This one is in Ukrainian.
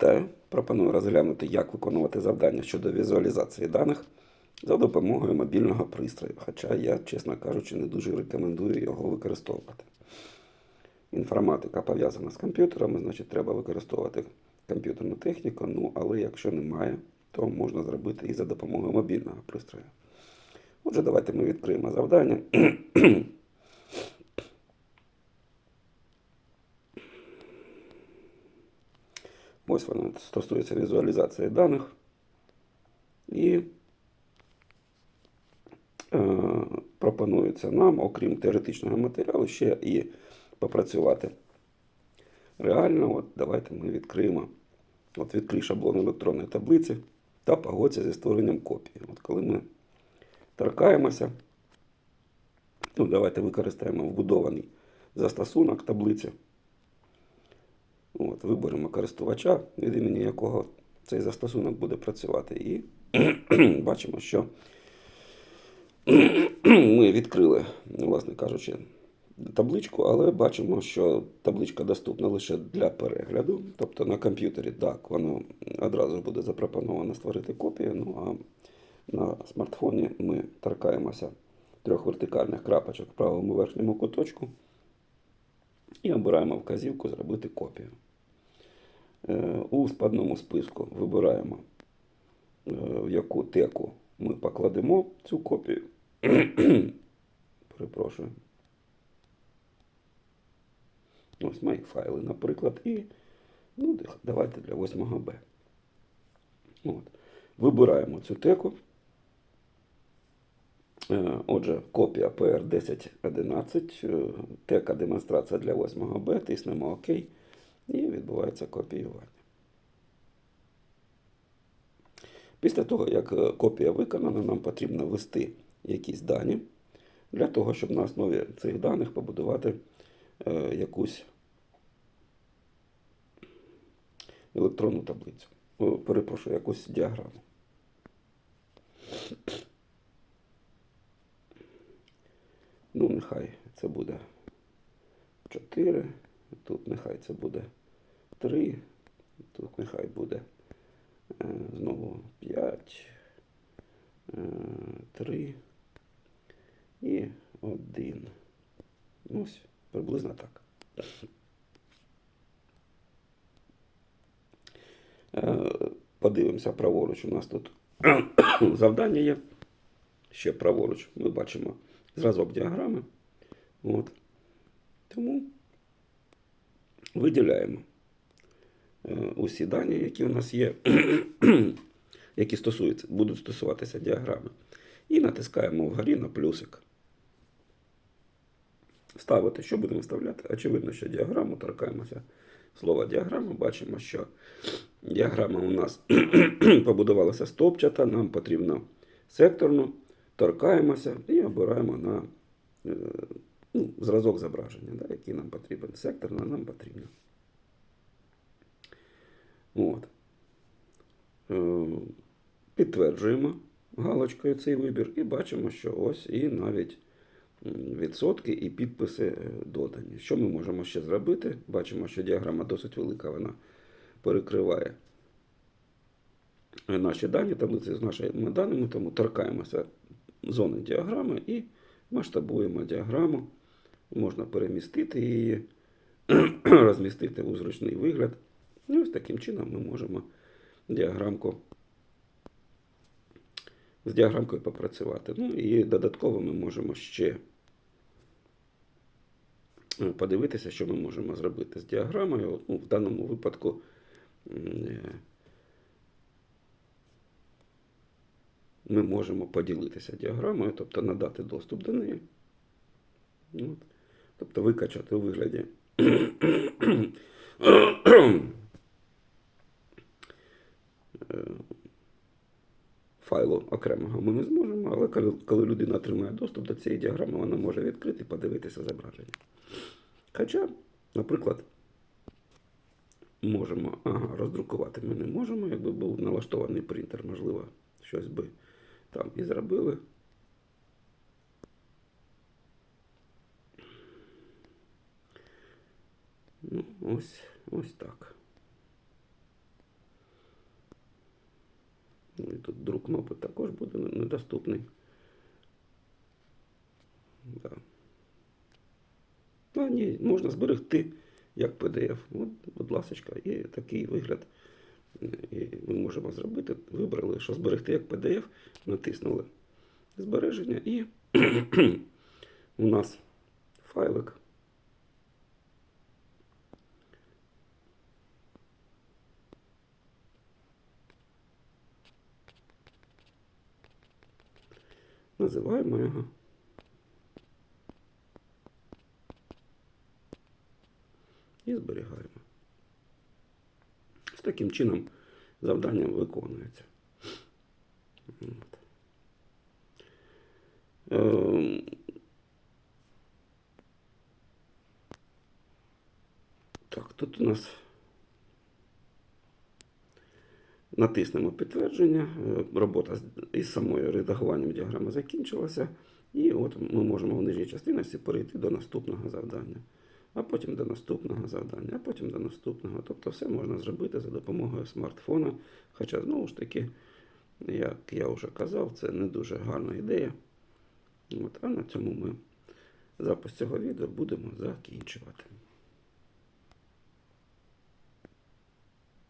Вітаю! Пропоную розглянути, як виконувати завдання щодо візуалізації даних за допомогою мобільного пристрою, хоча я, чесно кажучи, не дуже рекомендую його використовувати. Інформатика пов'язана з комп'ютерами, значить треба використовувати комп'ютерну техніку, ну але якщо немає, то можна зробити і за допомогою мобільного пристрою. Отже, давайте ми відкриємо завдання. Ось воно стосується візуалізації даних. І е, пропонується нам, окрім теоретичного матеріалу, ще і попрацювати реально. От давайте ми відкриємо. От відкрий шаблон електронної таблиці та погодься зі створенням копії. От коли ми торкаємося, ну, давайте використаємо вбудований застосунок таблиці. От, виберемо користувача, від імені якого цей застосунок буде працювати. І бачимо, що ми відкрили, власне кажучи, табличку, але бачимо, що табличка доступна лише для перегляду. Тобто на комп'ютері так, воно одразу буде запропоновано створити копію. Ну а на смартфоні ми торкаємося трьох вертикальних крапочок в правому верхньому куточку і обираємо вказівку Зробити копію. Е, У складному списку вибираємо, е, в яку теку ми покладемо цю копію. Перепрошую. Ось мої файли, наприклад, і ну, давайте для 8 Б. От. Вибираємо цю теку. Е, Отже, копія PR 1011, е, тека демонстрація для 8 Б, тиснемо ОК і відбувається копіювання. Після того, як е, копія виконана, нам потрібно ввести якісь дані для того, щоб на основі цих даних побудувати е, якусь електронну таблицю. Перепрошую, якусь діаграму. Ну, нехай це буде 4, тут нехай це буде 3, тут нехай буде е, знову 5, е, 3 і 1. Ну, ось, приблизно так. Е, Подивимося праворуч. У нас тут завдання є. Ще праворуч. Ми бачимо зразок діаграми. От. Тому виділяємо е, усі дані, які у нас є, які стосуються, будуть стосуватися діаграми. І натискаємо вгорі на плюсик. Вставити, що будемо вставляти? Очевидно, що діаграму торкаємося слова діаграма. Бачимо, що діаграма у нас побудувалася стопчата, нам потрібно секторну, торкаємося і обираємо на е, ну, зразок зображення, да, який нам потрібен. Секторна нам потрібна. От. Е, Підтверджуємо галочкою цей вибір і бачимо, що ось і навіть відсотки і підписи е, додані. Що ми можемо ще зробити? Бачимо, що діаграма досить велика, вона перекриває наші дані, таблиці з нашими даними, тому торкаємося зони діаграми і масштабуємо діаграму. Можна перемістити її, розмістити у зручний вигляд. І ось таким чином ми можемо діаграмку з діаграмкою попрацювати. Ну і додатково ми можемо ще е, подивитися, що ми можемо зробити з діаграмою. Ну, в даному випадку е, ми можемо поділитися діаграмою, тобто надати доступ до неї. Тобто викачати у вигляді файлу окремого ми не зможемо, але коли, коли людина отримає доступ до цієї діаграми, вона може відкрити і подивитися зображення. Хоча, наприклад, можемо, ага, роздрукувати ми не можемо, якби був налаштований принтер, можливо, щось би там і зробили. Ну, ось, ось так. Ну, і тут друк, мабуть, також буде недоступний. Да. А, ні, можна зберегти як PDF. От, будь ласка, і такий вигляд. І ми можемо зробити. Вибрали, що зберегти як PDF, натиснули збереження і у нас файлик. Називаємо його. І зберігаємо. З таким чином завдання виконується. От. Ем, Так, тут у нас натиснемо підтвердження. Е, Робота із самою редагуванням діаграми закінчилася. І от ми можемо в нижній частині перейти до наступного завдання, а потім до наступного завдання, а потім до наступного. Тобто все можна зробити за допомогою смартфона. Хоча, знову ж таки, як я вже казав, це не дуже гарна ідея. От, а на цьому ми запис цього відео будемо закінчувати.